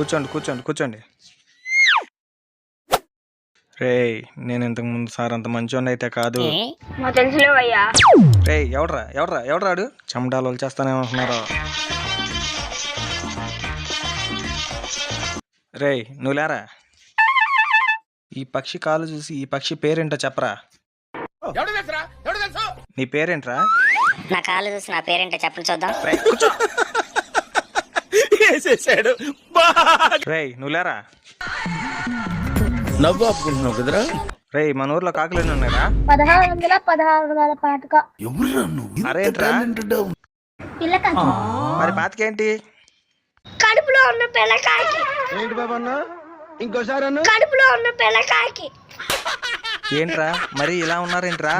కూర్చోండి కూర్చోండి కూర్చోండి. రేయ్ నేను ఇంతకు ముందు సార్ అంత మంచోండి అయితే కాదు. రేయ్ ఎవడ్రా ఎవడ్రా ఎవడ్రాడు చెమటాలు వచ్చేస్తానే ఉంటున్నారు. రేయ్ నువ్వు లేరా? ఈ పక్షి కాలు చూసి ఈ పక్షి పేరేంటో చెప్పరా? నీ పేరేంట్రా? నా కాళ్ళు చూసి నా పేరేంటో చెప్పండి చూద్దాం. కూర్చో. వేసేసాడు రేయ్ నువ్వు లేరా? నవ్వు ఆపుకుంటున్నావు కదరా? రేయ్ మన ఊర్లో కాకులు ఎన్ని ఉన్నాయిరా? పదహారు వందల పదహారు వందల పాటక. ఎవరురా నువ్వు? అరేంట్రా పిల్లక మరి బాతికేంటి కడుపులో ఉన్న పిల్లకాయకి ఏంటి బాబా అన్న? ఇంకోసారి అన్న? కడుపులో ఉన్న పిల్లకాయకి ఏంట్రా? మరి ఇలా ఉన్నారేంట్రా?